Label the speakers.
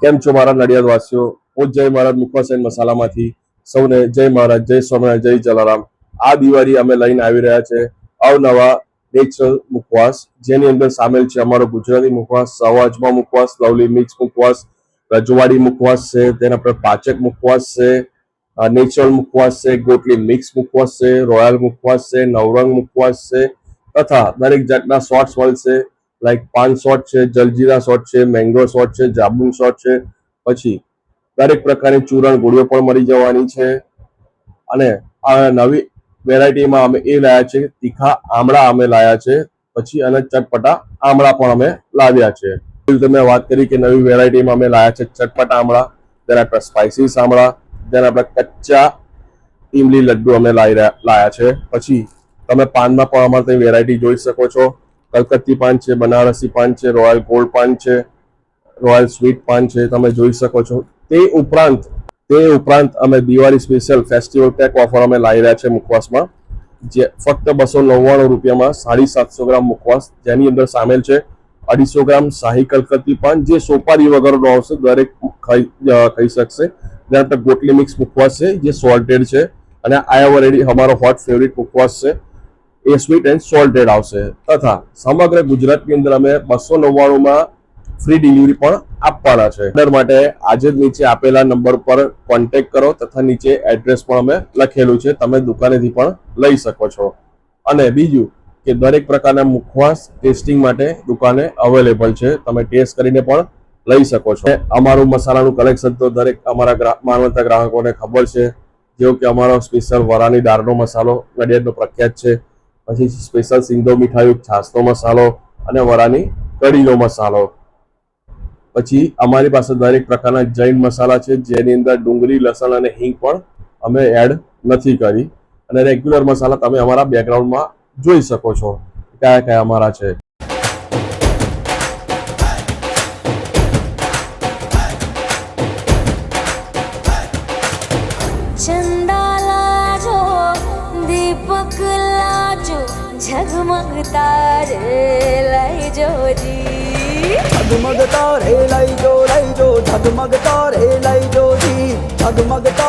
Speaker 1: કેમ છો મારા નડિયાદ વાસીઓ હું જય મહારાજ મુખવાસ એન્ડ મસાલામાંથી સૌને જય મહારાજ, જય સ્વામિનારાયણ, જય જલારામ. આ દિવાળી અમે લઈને આવી રહ્યા છે અવનવા નેચરલ મુખવાસ, જેની અંદર સામેલ છે અમારો ગુજરાતી મુખવાસ સવાજમાં મુખવાસ, લવલી મિક્સ મુખવાસ, રજવાડી મુખવાસ છે, તેના પર પાચક મુખવાસ છે નેચરલ મુખવાસ છે, ગોટલી મિક્સ મુખવાસ છે, રોયલ મુખવાસ છે, નવરંગ મુખવાસ છે, તથા દરેક જાતના શોર્ટ્સ મળશે લાઈક પાન શોટ છે જલજીરા શોટ છે મેંગો શોટ છે જાંબુ શોટ છે. પછી દરેક પ્રકારની ચૂરણ ગોળીઓ પણ મળી જવાની છે. અને આ નવી વેરાયટીમાં અમે એ લાયા છે તીખા આમળા અમે લાયા છે. પછી અને ચટપટા આમળા પણ અમે લાવ્યા છે. તમે વાત કરી કે નવી વેરાયટીમાં અમે લાયા છે ચટપટા આમળા તેના આપણે સ્પાઇસીસ આમળા તેના આપણે કચ્ચા ઇમલી લડ્ડુ અમે લાયા છે. પછી તમે પાનમાં પણ અમારે ત્યાં વેરાયટી જોઈ શકો છો. કલકત્તી પાન છે, બનારસી પાન છે, રોયલ ગોલ્ડ પાન છે, રોયલ સ્વીટ પાન છે તમે જોઈ શકો છો. તે ઉપરાંત તે ઉપરાંત અમે Diwali special festival pack offer અમે લાવી રહ્યા છે મુખવાસમાં, જે ફક્ત બસો નવ્વાણું રૂપિયામાં સાડી સાતસો ગ્રામ મુખવાસ જેની અંદર સામેલ છે. અઢીસો ગ્રામ શાહી કલકત્તી પાન, જે સોપારી વગરનો આવશે, દરેક ખાઈ શકશે. જ્યાં તક ગોટલી મિક્સ મુખવાસ છે, જે સોલ્ટેડ છે. અને આયા ઓલરેડી અમારો હોટ ફેવરિટ મુખવાસ છે. એ સ્વીટ એન્ડ સોલ્ટેડ આવશે. તથા સમગ્ર ગુજરાતની અંદર અમે બસો નવ્વાણુંમાં ફ્રી ડિલિવરી પણ આપવાના છે. ઓર્ડર માટે આજે જ નીચે આપેલા નંબર પર કોન્ટેક્ટ કરો તથા નીચે એડ્રેસ પણ અમે લખેલું છે. તમે દુકાનેથી પણ લઈ શકો છો. અને બીજું કે દરેક પ્રકારના મુખવાસ ટેસ્ટિંગ માટે દુકાને અવેલેબલ છે. તમે ટેસ્ટ કરીને પણ લઈ શકો છો. અમારું મસાલાનું કલેક્શન તો દરેક અમારા માનવતા ગ્રાહકોને ખબર છે. જેવું કે અમારો સ્પેશિયલ વરાની દાળનો મસાલો, નડિયાદનો પ્રખ્યાત છે. પછી સ્પેશિયલ સિંધો મીઠાઈ છાસનો મસાલો અને વરાની કઢીનો મસાલો. પછી અમારી પાસે દરેક પ્રકારના જૈન મસાલા છે, જેની અંદર ડુંગળી, લસણ અને હિંગ પણ અમે એડ નથી કરી. અને રેગ્યુલર મસાલા તમે અમારા બેકગ્રાઉન્ડમાં જોઈ શકો છો કયા કયા અમારા છે.
Speaker 2: ઝગમગતા રે લઈ જોજી ઝગમગતા રે લઈ જો લઈ જો ઝગમગતા રે લઈ જોજી ઝગમગતા